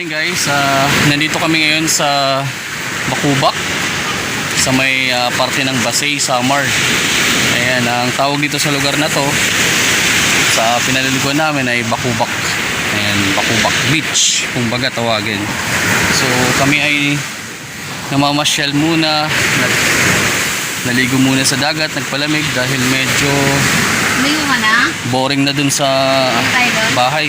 morning guys. Ah, nandito kami ngayon sa Bakubak sa may ah, parte ng Basay, Samar. Ayan, ang tawag dito sa lugar na to sa pinaliliguan namin ay Bakubak. Ayan, Bakubak Beach, kung baga tawagin. So kami ay namamasyal muna, nag, naligo muna sa dagat, nagpalamig dahil medyo Umigo ka na? boring na dun sa bahay.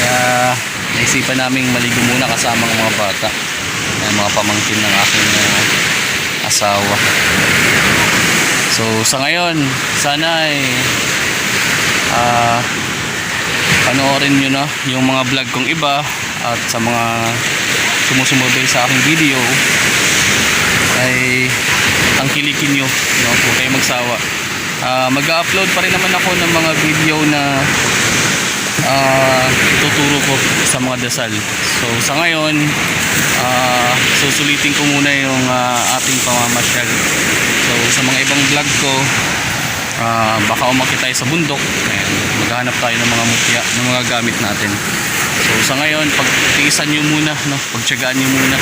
Kaya naisipan naming maligo muna kasama ng mga bata. Ayan, mga pamangkin ng aking uh, asawa. So sa ngayon, sana ay ah panoorin nyo na yung mga vlog kong iba at sa mga sumusumabay sa aking video ay ang kilikin nyo no? huwag kayong magsawa Ah, mag-upload pa rin naman ako ng mga video na ah, tuturo ko sa mga dasal. So sa ngayon ah, susulitin ko muna yung ah, ating pamamasyal. So sa mga ibang vlog ko ah, baka umakit tayo sa bundok. Maghanap tayo ng mga mutya ng mga gamit natin. So sa ngayon pagtiisan nyo muna no? pagtsagaan nyo muna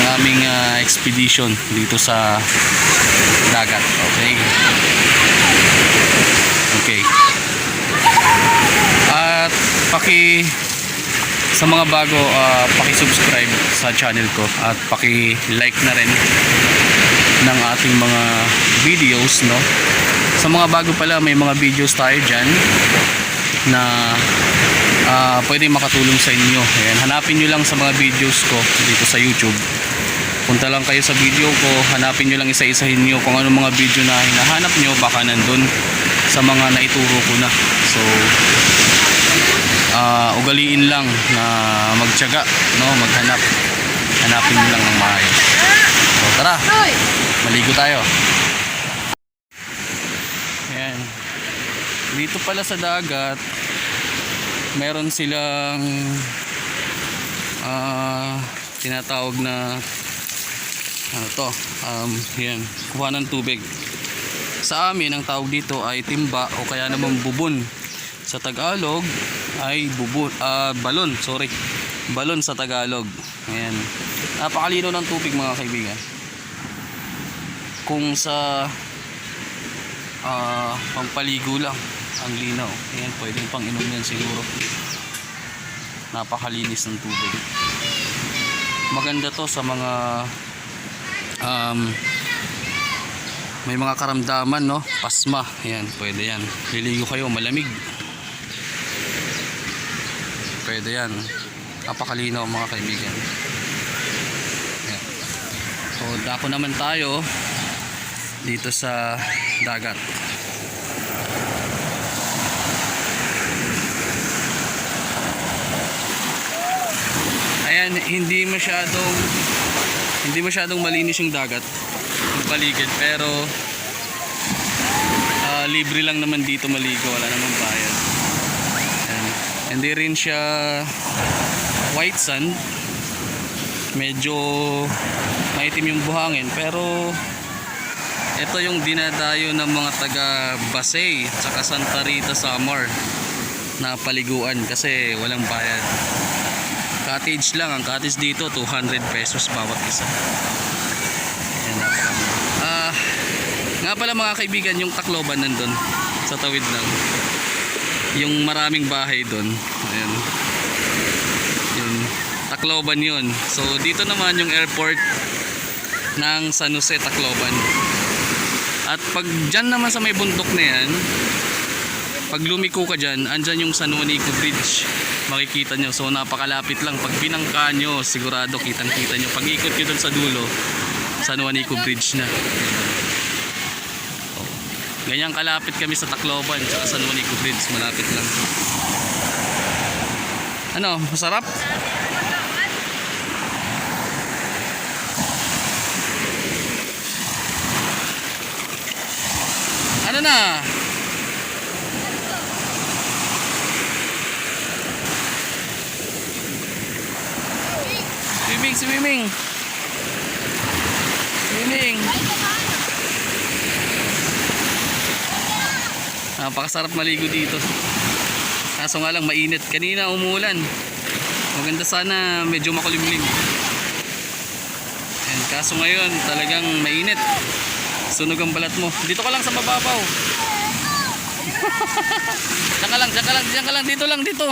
ang aming ah, expedition dito sa dagat. Okay? Okay at paki sa mga bago ah, paki-subscribe sa channel ko at paki-like na rin ng ating mga videos no? Sa mga bago pala may mga videos tayo dyan na ah, pwede makatulong sa inyo. Ayan, hanapin nyo lang sa mga videos ko dito sa youtube. Punta lang kayo sa video ko hanapin nyo lang isa-isahin nyo kung anong mga video na hinahanap nyo. Baka nandun sa mga naituro ko na so ah, ugaliin lang na magtiyaga no? Maghanap. Hanapin nyo lang ng maayos so tara. Maligo tayo. Ayan. Dito pala sa dagat meron silang ah, tinatawag na ano to? Um, yan kuha ng tubig. Sa amin ang tawag dito ay timba o kaya naman bubon sa Tagalog ay bubon ah, balon sorry. Balon sa Tagalog. Ayan. Napakalino ng tubig mga kaibigan. Kung sa ah, pampaligo lang ang linaw. Ayan pwedeng pang inom yan siguro. Napakalinis ng tubig. Maganda to sa mga um, may mga karamdaman no? Pasma. Ayan pwede yan. Liligo kayo malamig pwede yan napakalinaw mga kaibigan ayan. so dako naman tayo dito sa dagat ayan hindi masyadong hindi masyadong malinis yung dagat yung paligid pero ah, libre lang naman dito maligo wala namang bayad. Hindi rin siya white sand. Medyo maitim yung buhangin pero ito yung dinadayo ng mga taga Basay at saka Santa Rita Samar na paliguan kasi walang bayad. Cottage lang ang cottage dito 200 pesos bawat isa. Ah nga pala mga kaibigan yung Tacloban nandun sa tawid lang yung maraming bahay doon ayan yun Tacloban yun so dito naman yung airport ng San Jose Tacloban at pag dyan naman sa may bundok na yan pag lumiko ka dyan, andyan yung San Juanico Bridge. Makikita nyo. So napakalapit lang. Pag binangka nyo, sigurado kitang kita nyo. Pag ikot nyo dun sa dulo, San Juanico Bridge na. Ganyan kalapit kami sa Tacloban tsaka San Juanico Bridge. Malapit lang. Ano, masarap? Ano na? Swimming, swimming. Swimming. Napakasarap maligo dito. Kaso nga lang mainit. Kanina umulan. Maganda sana medyo makulimlim. And kaso ngayon talagang mainit. Sunog ang balat mo. Dito ka lang sa mababaw. diyan ka lang, diyan ka lang, diyan ka lang, dito lang, dito.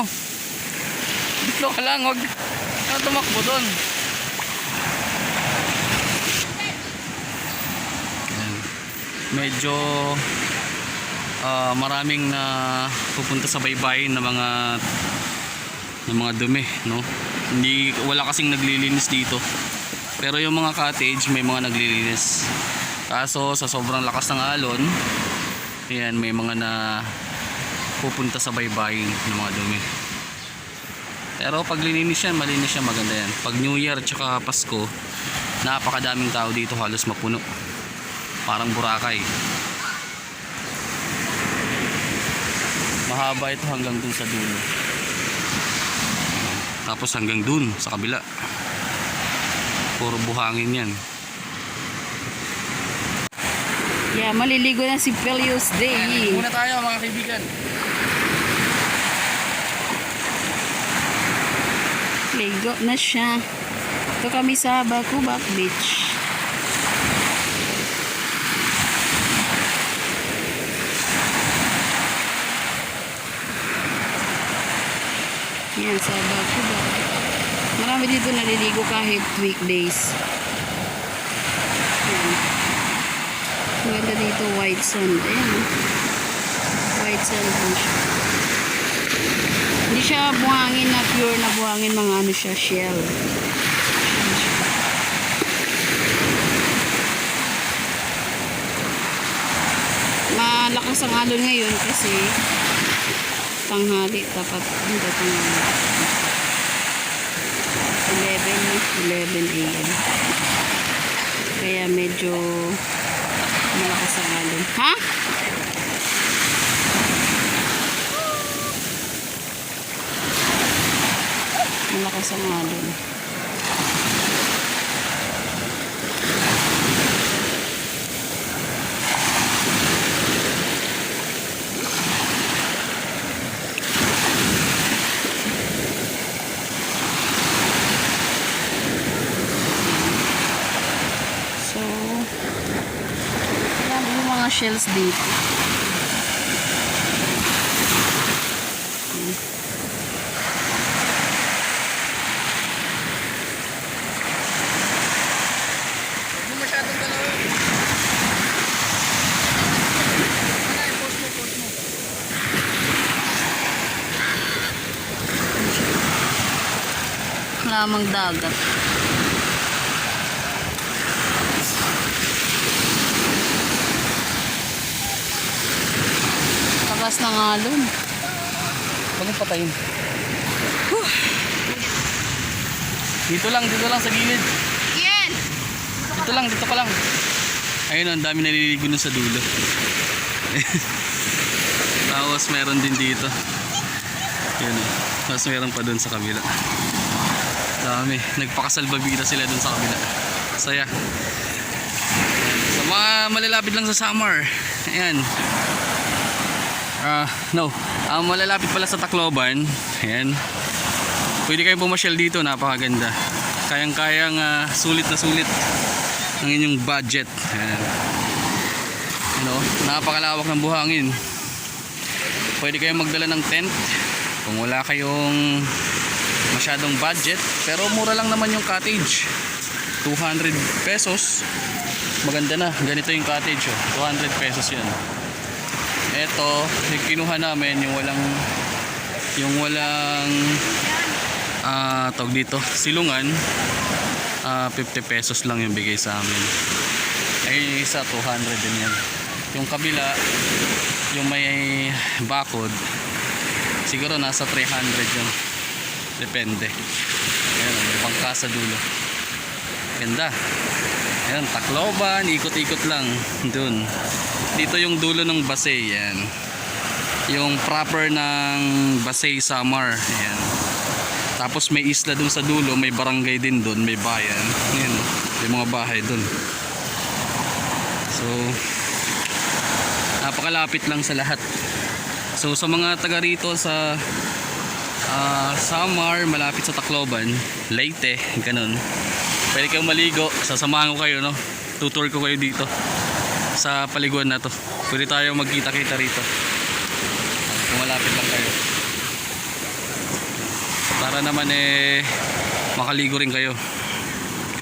Dito ka lang, huwag ano tumakbo doon. Ayan. Medyo ah, maraming na pupunta sa baybayin na mga ng mga dumi, no? Hindi wala kasing naglilinis dito. Pero yung mga cottage may mga naglilinis. Kaso sa sobrang lakas ng alon, ayan may mga na pupunta sa baybayin ng mga dumi. Pero pag lininis yan, malinis yan, maganda yan. Pag New Year tsaka Pasko, napakadaming tao dito, halos mapuno. Parang Boracay. Mahaba ito hanggang dun sa dulo. Tapos hanggang dun sa kabila. Puro buhangin yan. Yeah, maliligo na si Pelios Day. Muna tayo mga kaibigan. Ligo na siya. Ito kami sa Bacubac Beach. Yan, sa Bacubac. Marami dito naliligo kahit weekdays. Yan. Maganda dito, white sand. Ayan. oh. White sand din siya. Hindi siya buhangin na pure na buhangin, mga ano siya, shell. Malakas ang alon ngayon kasi tanghali, tapat hindi tanghali. 11, 11 a.m. Kaya medyo malakas ang alon. Ha? Malakas ang alon. So, yan yung mga shells dito. Huwag mo masyadong galawin. Ano yung post mo, post mo. lamang dagat. Takas ng alon. Huwag mong patayin. Dito lang, dito lang sa gilid. Yan! Dito lang, dito ka lang. Ayun, ang dami naliligo na sa dulo. Tapos meron din dito. Yun oh. Tapos meron pa dun sa kabila. Dami. Nagpakasalbabida sila dun sa kabila. Saya. Sa mga malalapit lang sa summer. Ayan. Ah, no. Ang malalapit pala sa Tacloban. Ayan. Pwede kayong pumasyal dito, napakaganda. Kayang-kayang ah, sulit na sulit ang inyong budget. Ayan. Ano, napakalawak ng buhangin. Pwede kayong magdala ng tent kung wala kayong masyadong budget. Pero mura lang naman yung cottage. 200 pesos. Maganda na. Ganito yung cottage. Oh. 200 pesos yan. Ito, yung kinuha namin, yung walang yung walang ah tawag dito, silungan. Ah 50 pesos lang yung bigay sa amin. Ay isa 200 din yan. Yung kabila yung may bakod siguro nasa 300 yun. Depende. Ayan may bangka sa dulo. Ganda. Ayan Tacloban ikot-ikot lang. Dun dito yung dulo ng Basay yan yung proper ng Basay Samar ayan tapos may isla dun sa dulo, may barangay din dun, may bayan. Ayan, may mga bahay dun. So, napakalapit lang sa lahat. So, sa mga taga rito sa Ah, Samar, malapit sa Tacloban, Leyte, ganun. Pwede kayong maligo, sasamahan ko kayo, no? Tutour ko kayo dito sa paliguan na to. Pwede tayo magkita-kita rito. Kung malapit lang kayo. Para naman eh makaligo rin kayo.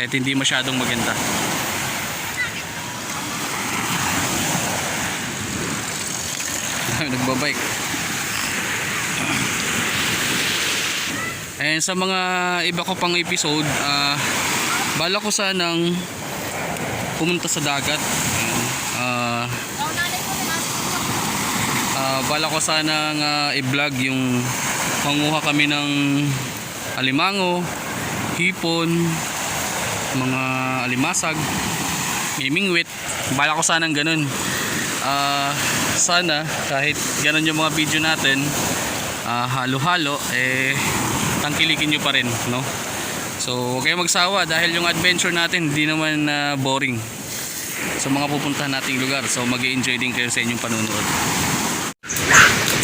Kahit hindi masyadong maganda. Nagbabike. And sa mga iba ko pang episode, ah bala ko sanang pumunta sa dagat. Ayan. Ah ah, bala ko sanang ah, i-vlog yung manguha kami ng alimango, hipon, mga alimasag, mimingwit. Bala ko sanang ganun. Ah, sana kahit ganun yung mga video natin, ah, halo-halo, eh tangkilikin nyo pa rin, no? So, huwag kayong magsawa dahil yung adventure natin hindi naman na boring sa mga pupuntahan nating lugar. So, mag enjoy din kayo sa inyong panunood.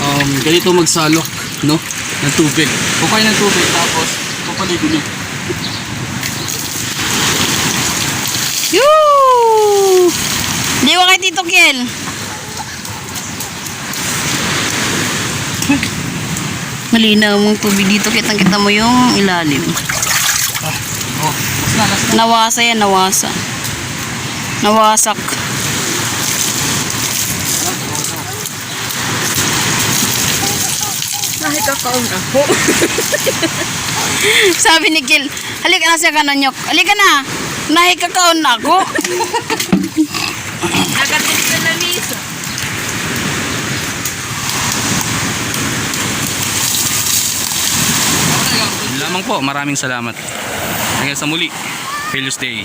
Um, ganito magsalok, no? Ng tubig. Kukay ng tubig tapos papaligo nyo. Yoo! Di ba kay Tito Kiel? Malinaw mong tubig dito. Kitang kita mo yung ilalim. Oh, mas na, mas na. Nawasa yan, nawasa. Nawasak. Nakikakaon ako. Sabi ni Kiel, halika na siya kanonyok. Halika na. Nahikakaon na ako. Nagatin ka na Lisa. Yun lamang po, maraming salamat. Hanggang sa muli. Feliz Day.